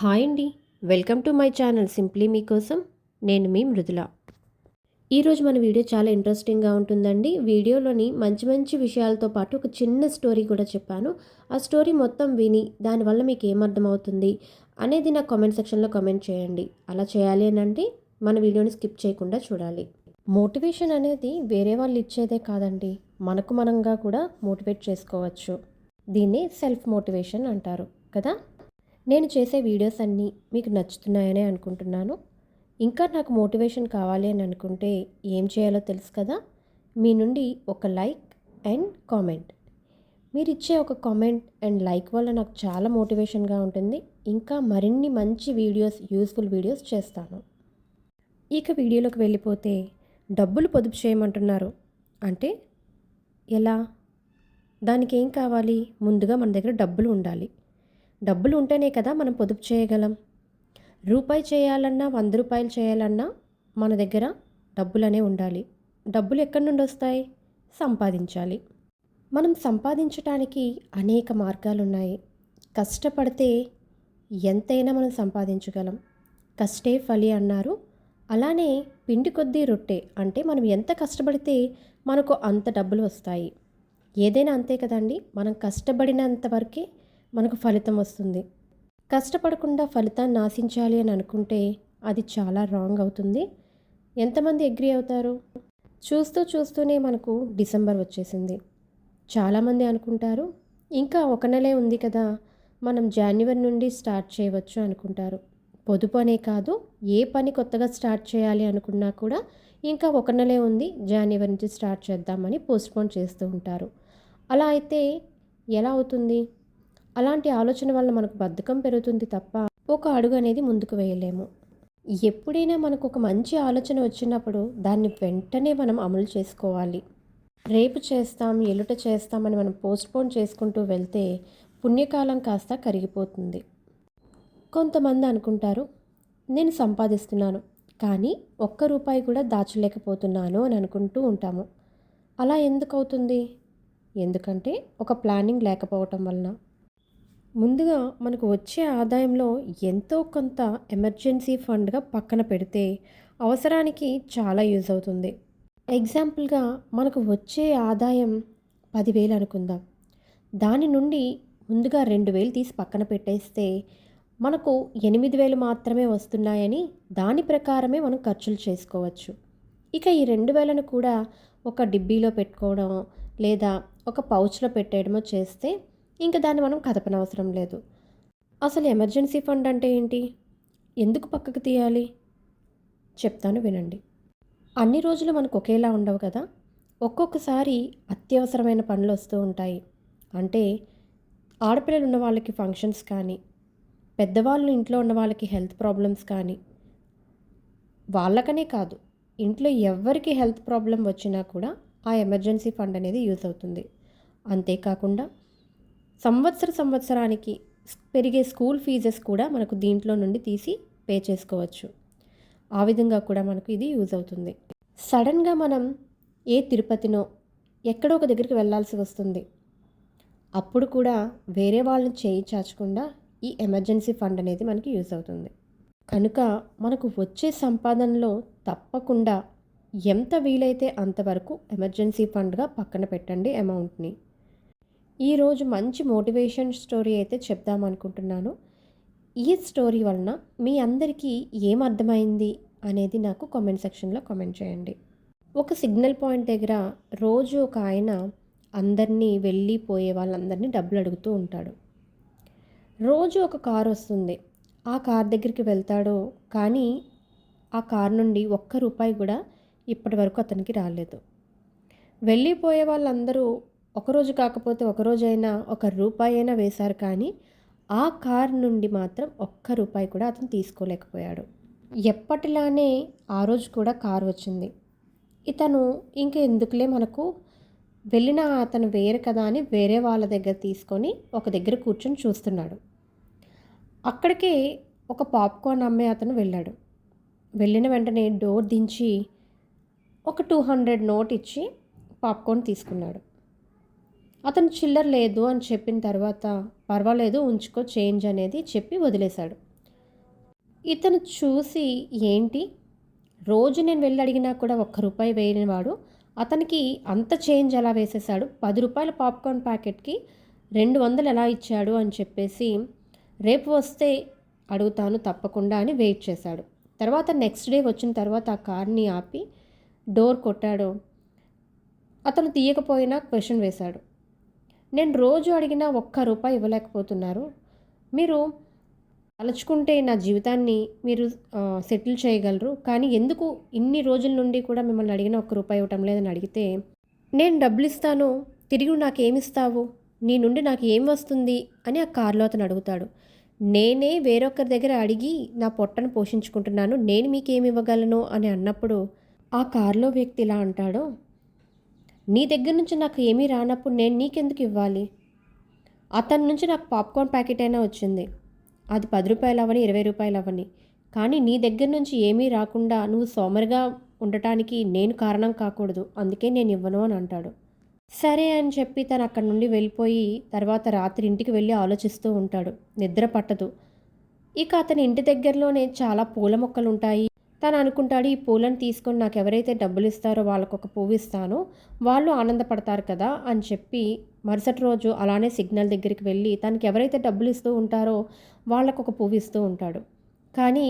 Hi అండి. Welcome to my channel simply మీకోసం నేను మీ మృదుల. ఈరోజు మన వీడియో చాలా ఇంట్రెస్టింగ్గా ఉంటుందండి. వీడియోలోని మంచి మంచి విషయాలతో పాటు ఒక చిన్న స్టోరీ కూడా చెప్పాను. ఆ స్టోరీ మొత్తం విని దానివల్ల మీకు ఏమర్థమవుతుంది అనేది నా కామెంట్ సెక్షన్లో కామెంట్ చేయండి. అలా చేయాలి అని అంటే మన వీడియోని స్కిప్ చేయకుండా చూడాలి. మోటివేషన్ అనేది వేరే వాళ్ళు ఇచ్చేదే కాదండి. మనకు మనంగా కూడా మోటివేట్ చేసుకోవచ్చు. దీన్ని సెల్ఫ్ మోటివేషన్ అంటారు కదా? నేను చేసే వీడియోస్ అన్నీ మీకు నచ్చుతున్నాయని అనుకుంటున్నాను. ఇంకా నాకు మోటివేషన్ కావాలి అని అనుకుంటే ఏం చేయాలో తెలుసు కదా? మీ నుండి ఒక లైక్ అండ్ కామెంట్. మీరు ఇచ్చే ఒక కామెంట్ అండ్ లైక్ వల్ల నాకు చాలా మోటివేషన్గా ఉంటుంది. ఇంకా మరిన్ని మంచి వీడియోస్ యూస్ఫుల్ వీడియోస్ చేస్తాను. ఇక వీడియోలోకి వెళ్ళిపోతే డబ్బులు పొదుపు చేయమంటున్నారు. అంటే ఎలా? దానికి ఏం కావాలి? ముందుగా మన దగ్గర డబ్బులు ఉండాలి. డబ్బులు ఉంటేనే కదా మనం పొదుపు చేయగలం. రూపాయి చేయాలన్నా వంద రూపాయలు చేయాలన్నా మన దగ్గర డబ్బులనే ఉండాలి. డబ్బులు ఎక్కడి నుండి వస్తాయి? సంపాదించాలి. మనం సంపాదించడానికి అనేక మార్గాలు ఉన్నాయి కష్టపడితే ఎంతైనా మనం సంపాదించగలం. కష్టే ఫలి అన్నారు. అలానే పిండి కొద్దీ రొట్టె అంటే మనం ఎంత కష్టపడితే మనకు అంత డబ్బులు వస్తాయి. ఏదైనా అంతే కదండి. మనం కష్టపడినంత వరకే మనకు ఫలితం వస్తుంది. కష్టపడకుండా ఫలితాన్ని ఆశించాలి అని అనుకుంటే అది చాలా రాంగ్ అవుతుంది. ఎంతమంది అగ్రి అవుతారు? చూస్తూ చూస్తూనే మనకు డిసెంబర్ వచ్చేసింది. చాలామంది అనుకుంటారు ఇంకా ఒక నెలే ఉంది కదా మనం జాన్యువరి నుండి స్టార్ట్ చేయవచ్చు అనుకుంటారు. పొదుపు అనే కాదు ఏ పని కొత్తగా స్టార్ట్ చేయాలి అనుకున్నా కూడా ఇంకా ఒక నెలే ఉంది జాన్యువరి నుంచి స్టార్ట్ చేద్దామని పోస్ట్పోన్ చేస్తూ ఉంటారు. అలా అయితే ఎలా అవుతుంది? అలాంటి ఆలోచన వల్ల మనకు బద్ధకం పెరుగుతుంది తప్ప ఒక అడుగు అనేది ముందుకు వేయలేము. ఎప్పుడైనా మనకు ఒక మంచి ఆలోచన వచ్చినప్పుడు దాన్ని వెంటనే మనం అమలు చేసుకోవాలి. రేపు చేస్తాం ఎలుట చేస్తామని మనం పోస్ట్పోన్ చేసుకుంటూ వెళ్తే పుణ్యకాలం కాస్త కరిగిపోతుంది. కొంతమంది అనుకుంటారు నేను సంపాదిస్తున్నాను కానీ ఒక్క రూపాయి కూడా దాచలేకపోతున్నాను అని అనుకుంటూ ఉంటాము. అలా ఎందుకు అవుతుంది? ఎందుకంటే ఒక ప్లానింగ్ లేకపోవటం వలన. ముందుగా మనకు వచ్చే ఆదాయంలో ఎంతో కొంత ఎమర్జెన్సీ ఫండ్గా పక్కన పెడితే అవసరానికి చాలా యూజ్ అవుతుంది. ఎగ్జాంపుల్గా మనకు వచ్చే ఆదాయం పదివేలు అనుకుందాం. దాని నుండి ముందుగా రెండు వేలు తీసి పక్కన పెట్టేస్తే మనకు ఎనిమిది వేలు మాత్రమే వస్తున్నాయని దాని ప్రకారమే మనం ఖర్చులు చేసుకోవచ్చు. ఇక ఈ రెండు వేలను కూడా ఒక డిబ్బీలో పెట్టుకోవడం లేదా ఒక పౌచ్లో పెట్టేయడమో చేస్తే ఇంకా దాన్ని మనం కదపనవసరం లేదు. అసలు ఎమర్జెన్సీ ఫండ్ అంటే ఏంటి? ఎందుకు పక్కకు తీయాలి? చెప్తాను వినండి. అన్ని రోజులు మనకు ఒకేలా ఉండవు కదా? ఒక్కొక్కసారి అత్యవసరమైన పనులు వస్తూ ఉంటాయి. అంటే ఆడపిల్లలు ఉన్న వాళ్ళకి ఫంక్షన్స్ కానీ పెద్దవాళ్ళు ఇంట్లో ఉన్న వాళ్ళకి హెల్త్ ప్రాబ్లమ్స్ కానీ వాళ్ళకనే కాదు ఇంట్లో ఎవరికి హెల్త్ ప్రాబ్లం వచ్చినా కూడా ఆ ఎమర్జెన్సీ ఫండ్ అనేది యూజ్ అవుతుంది. అంతేకాకుండా సంవత్సర సంవత్సరానికి పెరిగే స్కూల్ ఫీజెస్ కూడా మనకు దీంట్లో నుండి తీసి పే చేసుకోవచ్చు. ఆ విధంగా కూడా మనకు ఇది యూజ్ అవుతుంది. సడన్గా మనం ఏ తిరుపతినో ఎక్కడో ఒక దగ్గరికి వెళ్ళాల్సి వస్తుంది. అప్పుడు కూడా వేరే వాళ్ళని చేయి చాచకుండా ఈ ఎమర్జెన్సీ ఫండ్ అనేది మనకి యూజ్ అవుతుంది. కనుక మనకు వచ్చే సంపాదనలో తప్పకుండా ఎంత వీలైతే అంతవరకు ఎమర్జెన్సీ ఫండ్గా పక్కన పెట్టండి అమౌంట్ని. ఈరోజు మంచి మోటివేషన్ స్టోరీ అయితే చెప్దామనుకుంటున్నాను ఈ స్టోరీ వలన మీ అందరికీ ఏం అర్థమైంది అనేది నాకు కామెంట్ సెక్షన్లో కామెంట్ చేయండి. ఒక సిగ్నల్ పాయింట్ దగ్గర రోజు ఒక ఆయన అందరినీ వెళ్ళిపోయే వాళ్ళందరినీ డబ్బులు అడుగుతూ ఉంటాడు. రోజు ఒక కారు వస్తుంది. ఆ కార్ దగ్గరికి వెళ్తాడు. కానీ ఆ కార్ నుండి ఒక్క రూపాయి కూడా ఇప్పటి వరకు అతనికి రాలేదు. వెళ్ళిపోయే వాళ్ళందరూ ఒకరోజు కాకపోతే ఒకరోజైనా ఒక రూపాయి అయినా వేశారు కానీ ఆ కార్ నుండి మాత్రం ఒక్క రూపాయి కూడా అతను తీసుకోలేకపోయాడు. ఎప్పటిలానే ఆ రోజు కూడా కారు వచ్చింది. ఇతను ఇంకా ఎందుకులే మనకు వెళ్ళిన అతను వేరు కదా అని వేరే వాళ్ళ దగ్గర తీసుకొని ఒక దగ్గర కూర్చొని చూస్తున్నాడు. అక్కడికే ఒక పాప్కార్న్ అమ్మే అతను వెళ్ళాడు. వెళ్ళిన వెంటనే డోర్ దించి ఒక టూ హండ్రెడ్ నోట్ ఇచ్చి పాప్కార్న్ తీసుకున్నాడు. అతను చిల్లర లేదు అని చెప్పిన తర్వాత పర్వాలేదు ఉంచుకో చేంజ్ అనేది చెప్పి వదిలేశాడు. ఇతను చూసి ఏంటి? రోజు నేను వెళ్ళి అడిగినా కూడా ఒక్క రూపాయి వేయనివాడు అతనికి అంత చేంజ్ ఎలా వేసేసాడు పది రూపాయల పాప్కార్న్ ప్యాకెట్కి రెండు వందలు ఎలా ఇచ్చాడు? అని చెప్పేసి రేపు వస్తే అడుగుతాను తప్పకుండా అని వెయిట్ చేశాడు. తర్వాత నెక్స్ట్ డే వచ్చిన తర్వాత ఆ కార్ని ఆపి డోర్ కొట్టాడు. అతను తీయకపోయినా క్వశ్చన్ వేశాడు. నేను రోజు అడిగినా ఒక్క రూపాయి ఇవ్వలేకపోతున్నారు. మీరు తలుచుకుంటే నా జీవితాన్ని మీరు సెటిల్ చేయగలరు. కానీ ఎందుకు ఇన్ని రోజుల నుండి కూడా మిమ్మల్ని అడిగిన ఒక్క రూపాయి ఇవ్వటం లేదని అడిగితే నేను డబ్బులు ఇస్తాను తిరిగి నాకేమిస్తావు? నీ నుండి నాకు ఏం వస్తుంది? అని ఆ కార్లో అతను అడుగుతాడు. నేనే వేరొకరి దగ్గర అడిగి నా పొట్టను పోషించుకుంటున్నాను నేను మీకేమి ఇవ్వగలను? అని అన్నప్పుడు ఆ కారులో వ్యక్తి ఇలా అంటాడో నీ దగ్గర నుంచి నాకు ఏమీ రానప్పుడు నేను నీకెందుకు ఇవ్వాలి? అతని నుంచి నాకు పాప్కార్న్ ప్యాకెట్ అయినా వచ్చింది. అది పది రూపాయలు అవని ఇరవై రూపాయలు అవని కానీ నీ దగ్గర నుంచి ఏమీ రాకుండా నువ్వు సోమరిగా ఉండటానికి నేను కారణం కాకూడదు. అందుకే నేను ఇవ్వను అని అంటాడు. సరే అని చెప్పి తను అక్కడి నుండి వెళ్ళిపోయి తర్వాత రాత్రి ఇంటికి వెళ్ళి ఆలోచిస్తూ ఉంటాడు. నిద్ర పట్టదు. ఇక అతని ఇంటి దగ్గరలోనే చాలా పూల మొక్కలు ఉంటాయి తను అనుకుంటాడు ఈ పూలను తీసుకొని నాకు ఎవరైతే డబ్బులు ఇస్తారో వాళ్ళకు ఒక పువ్వు ఇస్తానో వాళ్ళు ఆనందపడతారు కదా అని చెప్పి మరుసటి రోజు అలానే సిగ్నల్ దగ్గరికి వెళ్ళి తనకి ఎవరైతే డబ్బులు ఇస్తూ ఉంటారో వాళ్ళకు ఒక పువ్వు ఇస్తూ ఉంటాడు. కానీ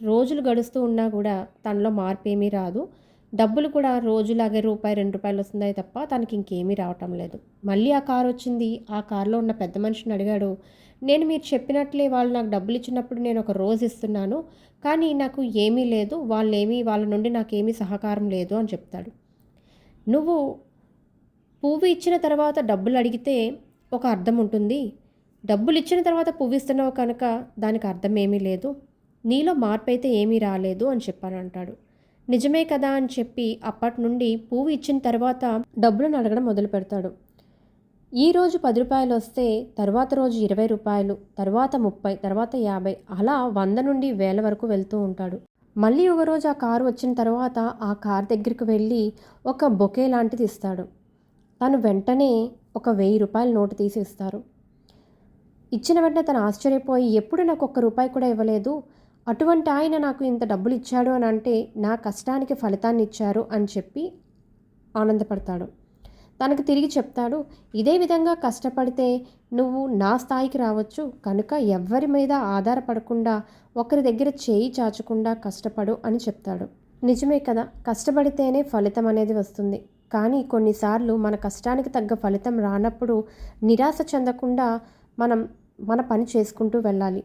రోజులు గడుస్తూ ఉన్నా కూడా తనలో మార్పు ఏమీ రాదు. డబ్బులు కూడా రోజులాగే రూపాయి రెండు రూపాయలు వస్తుందే తప్ప తనకి ఇంకేమీ రావటం లేదు. మళ్ళీ ఆ కారు వచ్చింది. ఆ కారులో ఉన్న పెద్ద మనిషిని అడిగాడు నేను మీరు చెప్పినట్లే వాళ్ళు నాకు డబ్బులు ఇచ్చినప్పుడు నేను ఒక రోజు ఇస్తున్నాను కానీ నాకు ఏమీ లేదు వాళ్ళేమీ వాళ్ళ నుండి నాకేమీ సహకారం లేదు అని చెప్తాడు. నువ్వు పువ్వు ఇచ్చిన తర్వాత డబ్బులు అడిగితే ఒక అర్థం ఉంటుంది. డబ్బులు ఇచ్చిన తర్వాత పువ్వు ఇస్తున్నావు కనుక దానికి అర్థం ఏమీ లేదు. నీలో మార్పు అయితే ఏమీ రాలేదు అని చెప్పాను అంటాడు. నిజమే కదా అని చెప్పి అప్పటి నుండి పువ్వు ఇచ్చిన తర్వాత డబ్బులను అడగడం మొదలు పెడతాడు ఈ రోజు పది రూపాయలు వస్తే తర్వాత రోజు ఇరవై రూపాయలు తర్వాత ముప్పై తర్వాత యాభై అలా వంద నుండి వేల వరకు వెళ్తూ ఉంటాడు. మళ్ళీ ఒక రోజు ఆ కారు వచ్చిన తర్వాత ఆ కార్ దగ్గరికి వెళ్ళి ఒక బొకే లాంటిది ఇస్తాడు. తను వెంటనే ఒక వెయ్యి రూపాయల నోటు తీసి ఇస్తారు. ఇచ్చిన వెంటనే తను ఆశ్చర్యపోయి ఎప్పుడు నాకు ఒక్క రూపాయి కూడా ఇవ్వలేదు? అటువంటి ఆయన నాకు ఇంత డబ్బులు ఇచ్చాడు అని అంటే నా కష్టానికి ఫలితాన్ని ఇచ్చారు అని చెప్పి ఆనందపడతాడు. తనకు తిరిగి చెప్తాడు ఇదే విధంగా కష్టపడితే నువ్వు నా స్థాయికి రావచ్చు. కనుక ఎవ్వరి మీద ఆధారపడకుండా ఒకరి దగ్గర చేయి చాచకుండా కష్టపడు అని చెప్తాడు. నిజమే కదా కష్టపడితేనే ఫలితం అనేది వస్తుంది. కానీ కొన్నిసార్లు మన కష్టానికి తగ్గ ఫలితం రానప్పుడు నిరాశ చెందకుండా మనం మన పని చేసుకుంటూ వెళ్ళాలి.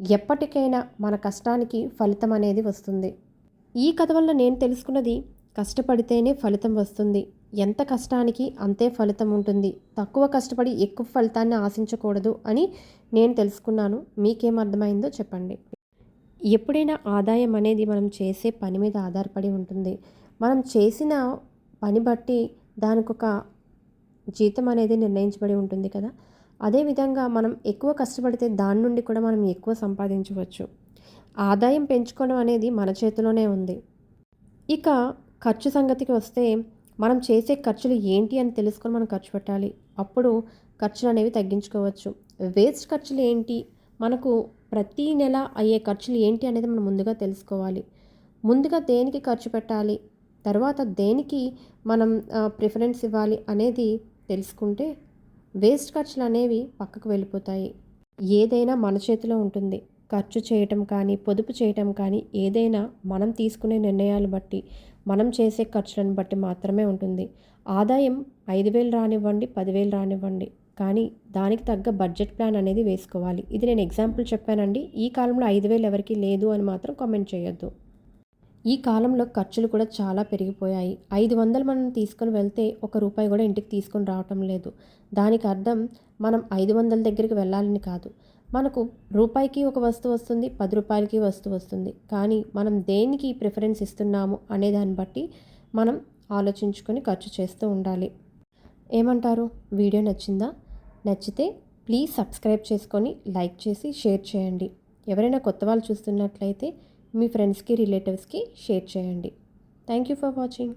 ఎప్పటికైనా మన కష్టానికి ఫలితం అనేది వస్తుంది. ఈ కథ వల్ల నేను తెలుసుకున్నది కష్టపడితేనే ఫలితం వస్తుంది. ఎంత కష్టానికి అంతే ఫలితం ఉంటుంది. తక్కువ కష్టపడి ఎక్కువ ఫలితాన్ని ఆశించకూడదు అని నేను తెలుసుకున్నాను. మీకేం అర్థమైందో చెప్పండి. ఎప్పుడైనా ఆదాయం అనేది మనం చేసే పని మీద ఆధారపడి ఉంటుంది. మనం చేసిన పని బట్టి దానికి ఒక జీతం అనేది నిర్ణయించబడి ఉంటుంది కదా. అదేవిధంగా మనం ఎక్కువ కష్టపడితే దాని నుండి కూడా మనం ఎక్కువ సంపాదించవచ్చు. ఆదాయం పెంచుకోవడం అనేది మన చేతిలోనే ఉంది. ఇక ఖర్చు సంగతికి వస్తే మనం చేసే ఖర్చులు ఏంటి అని తెలుసుకొని మనం ఖర్చు పెట్టాలి. అప్పుడు ఖర్చులు అనేవి తగ్గించుకోవచ్చు. వేస్ట్ ఖర్చులు ఏంటి? మనకు ప్రతి నెల అయ్యే ఖర్చులు ఏంటి అనేది మనం ముందుగా తెలుసుకోవాలి. ముందుగా దేనికి ఖర్చు పెట్టాలి? తర్వాత దేనికి మనం ప్రిఫరెన్స్ ఇవ్వాలి అనేది తెలుసుకుంటే వేస్ట్ ఖర్చులు అనేవి పక్కకు వెళ్ళిపోతాయి. ఏదైనా మన చేతిలో ఉంటుంది. ఖర్చు చేయటం కానీ పొదుపు చేయటం కానీ ఏదైనా మనం తీసుకునే నిర్ణయాలు బట్టి మనం చేసే ఖర్చులను బట్టి మాత్రమే ఉంటుంది. ఆదాయం ఐదు వేలు రానివ్వండి పదివేలు రానివ్వండి. కానీ దానికి తగ్గ బడ్జెట్ ప్లాన్ అనేది వేసుకోవాలి. ఇది నేను ఎగ్జాంపుల్ చెప్పానండి. ఈ కాలంలో ఐదు వేలు ఎవరికి లేదు అని మాత్రం కామెంట్ చేయొద్దు. ఈ కాలంలో ఖర్చులు కూడా చాలా పెరిగిపోయాయి. ఐదు వందలు మనం తీసుకొని వెళ్తే ఒక రూపాయి కూడా ఇంటికి తీసుకొని రావటం లేదు. దానికి అర్థం మనం ఐదు వందల దగ్గరికి వెళ్ళాలని కాదు. మనకు రూపాయికి ఒక వస్తువు వస్తుంది పది రూపాయలకి వస్తువు వస్తుంది. కానీ మనం దేనికి ప్రిఫరెన్స్ ఇస్తున్నాము అనే దాన్ని బట్టి మనం ఆలోచించుకొని ఖర్చు చేస్తూ ఉండాలి. ఏమంటారు? వీడియో నచ్చిందా? నచ్చితే ప్లీజ్ సబ్స్క్రైబ్ చేసుకొని లైక్ చేసి షేర్ చేయండి. ఎవరైనా కొత్త వాళ్ళు చూస్తున్నట్లయితే మీ ఫ్రెండ్స్కి రిలేటివ్స్కి షేర్ చేయండి. Thank you for watching.